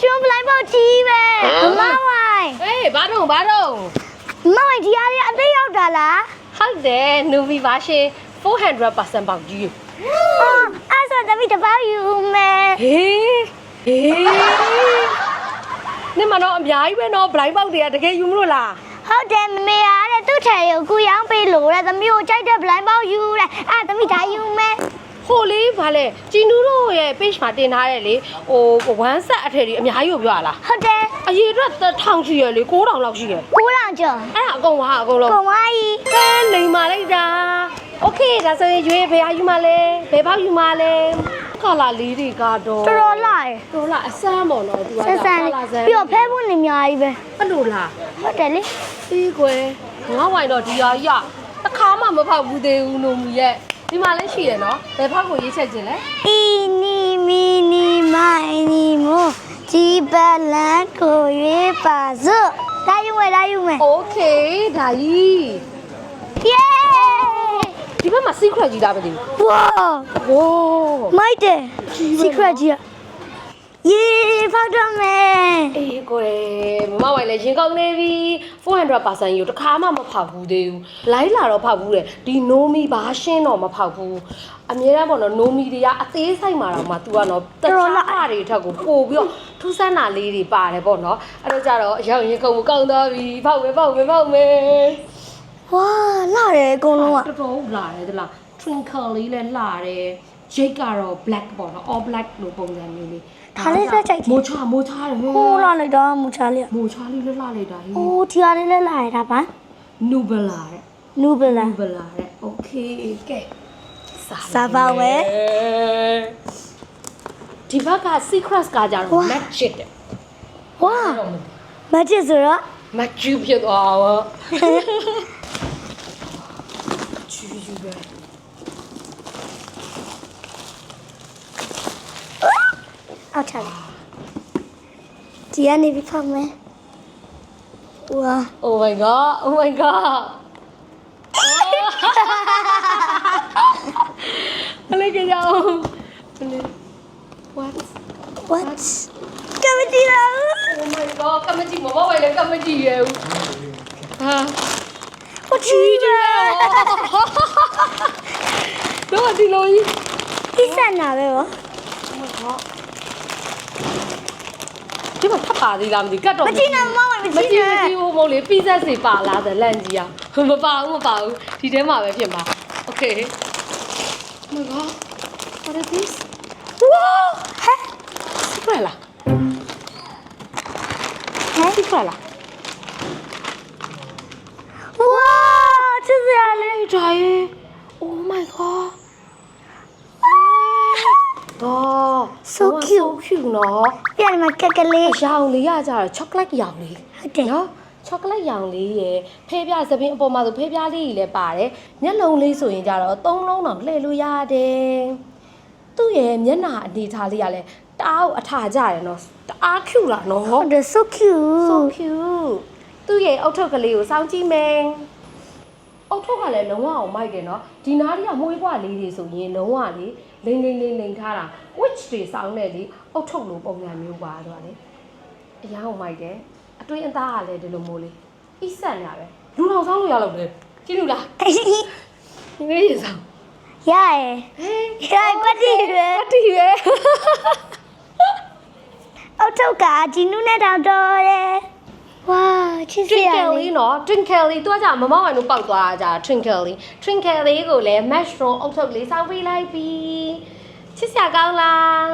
ရွှွန်ပလိုက်ပေါက်ကြီးပဲမမဝိုင်းဟေးဘာတော့ဘာတော့မမဝိုင်းဒီအားလေးအသေးရောက်တာလားဟုတ်တယ် Novi version 400%ပေါက်ကြီးအော်အဲ့ဆိုသမီးတပေါက်ယူမယ်ဟေးဟေးနေမနော်အများကြီးပဲနော် blind box တွေကတကယ်ယူမလို့လားဟုတ်တယ်မမေအားတဲ့သူ့ထယ်ကိုကူရောင်းပေးလို့တဲ့သမီးကိုကြိုက်တဲ့ blind box ယူတဲ့အဲ့သမီးဒါယူမယ် ဟိုလေးဗာလဲဂျီနူတို့ရဲ့ page မှာတင်ထားတယ်လေဟို1 set အထည်ကြီးအများကြီးကိုပြောရလား ဟုတ်တယ် အရေအတွက်တစ်ထောင်ရှိရလေ9000လောက်ရှိရ ကိုလောင်ကျော် အဲ့ဒါအကုန်ဟာအကုန်လုံး ကိုဝါကြီး ဟဲလိန်မာလိုက်တာโอเคဒါဆိုရင်ရွေးဘယ်ဟာယူမလဲဘယ်ဘောက်ယူမလဲကလာလေးတွေကတော့ တော်တော်လာရယ် တော်လားအစမ်းပေါ့နော်သူက ဆက်ဆန်လေးပြီးတော့ဖဲဖို့နေအများကြီးပဲ အဲ့လိုလား ဟုတ်တယ်လေ အေးကွယ်ငါဝိုင်တော့ဒီဟာကြီးကတစ်ခါမှမဖောက်ဘူးသေးဘူးနိုမူရဲ့ ဒီမှာလည်းရှိရနော်ဘယ်ဖောက်ကိုရေးချက်ခြင်းလဲ အီနီမီနီမိုင်နီမိုဒီပလန်ကိုရွေးပါစို့ဒါယူမယ်ဒါယူမယ် โอเคဒါကြီး ယေ ဒီဘက်မှာ secret ကြီးလားမသိဘူး ဝါ โอ้ မိုက်တယ် secret ကြီးอ่ะယေဖော က်တော့မယ် အေးကွယ်မမဝိုင်လည်းရင်ကောင်းနေပြီ400%ယူတစ်ခါမှမဖောက်ဘူးသေးဘူးလိုင်းလာတော့ဖောက်ဘူးတဲ့ဒီနိုမီဘာရှင်းတော့မဖောက်ဘူးအများအားပေါ့နော်နိုမီတွေကအသေးဆိုင်မှာတော့မှ तू ကတော့တခြားအားတွေထက်ကိုပို့ပြီးတော့ထူးဆန်းတာလေးတွေပါတယ်ပေါ့နော်အဲ့တော့ကြတော့အရောက်ရင်ကုန်ကောင်းသွားပြီဖောက်မယ်ဖောက်မယ်ဖောက်မယ် ဝါလာတယ်အကုန်လုံးอ่ะ တော်တော်လာတယ်တလား twinkle လေးလည်းလာတယ် jake ကတော့ black ပေါ့နော် all black လို့ပုံစံမျိုးလေးဒါလေးဆက်ကြိုက်တယ်မိုချာမိုချာတယ်ဟဲ့ဟိုးလာလိုက်တော့မူချလေးမိုချာလေးလည်းလာလိုက်တာဟိအိုးဒီဟာလေးလည်းလာရတာပါနူဘလာတဲ့နူဘလာနူဘလာတဲ့ okay ကဲစာပါဝဲဒီဘက်က secret ကကြတော့ magic တဲ့ဝါမချစ်ဆိုတော့ magic ဖြစ်သွားပါချူချူပဲ အော က်ချလိုက်ဒီကနေပြီးဖောက်မယ်ဝါ Oh my god oh my god ဘယ်လိုကြအောင်ဘယ်လို what what ကမတီလာ Oh my god ကမကြီးမမဝိုင်လည်းကမကြီးရဲ့ဦးဟာဟိုချီတယ်တော့ဒီလိုကြီး ဒီစက်နာပဲဗော ဒီမှာထပ်ပါသေးလားမသိကတ်တော့မကြည့်နဲ့မမဝင်မမကြည့်ကြည့်မနဲ့ကြည့်ဘူးမဟုတ်လေပီဇက်စီပါလားတဲ့လန့်ကြီးอ่ะမပါဘူးမပါဘူးဒီထဲမှာပဲဖြစ်မှာ Okay Oh my god what is this ဝါဟဲ့ secret လား ဟဲ့ secret လားဝါချစ်စရာလေးအဲ့ဒါရေ Oh my god တော့ So cute so cute နော်ပြန်မှာကက်ကလေးအရောင်လေးရကြတော့ chocolate ရောင်လေးဟုတ်တယ်နော် chocolate ရောင်လေးရယ်ဖေးပြသပင်းအပေါ်မှာဆိုဖေးပြလေးကြီးလည်းပါတယ်မျက်လုံးလေးဆိုရင်ကြတော့သုံးလုံးတော့လှည့်လို့ရတယ်သူ့ရဲ့မျက်နှာအနေထားလေးကလည်းတအားကိုအထာကြရယ်နော်တအား cute လာနော် ဟုတ်တယ် so cute so cute သူ့ရဲ့အုတ်ထုပ်ကလေးကိုစောင်းကြည့်မယ်အုတ်ထုပ်ကလည်းလုံးဝအောင်မိုက်တယ်နော်ဒီနားလေးကမွေးကွာလေးတွေဆိုရင်လုံးဝလေ လိမ့်လိမ့်လိမ့်လိမ့်ထားတာ witch တွေစောင်းတဲ့လေအုတ်ထုပ်လိုပုံစံမျိုးပါတော့လေအရန်အောင်မိုက်တယ်အတွင်းအသားကလည်းဒီလိုမျိုးလေးအိဆန်ညာပဲလူတော်စောင်းလို့ရလို့လေကြည့်လို့လားဒီနေ့ရေစောင်းရရယ်ဟဲ့ရယ်ပတ်တီရယ်အတီးပဲအောက်ထုတ်ကဒီနုနဲ့တောင်တော်တယ် ဝါချစ်စရာ twinkle လေး လေးနော် twinkle လေးသူကကြာမမဝိုင်တို့ပောက်သွားတာကြာ twinkle လေး twinkle လေးကိုလည်း mushroom အုပ်ထုပ်လေးစောင်းပေးလိုက်ပြီချစ်စရာကောင်းလား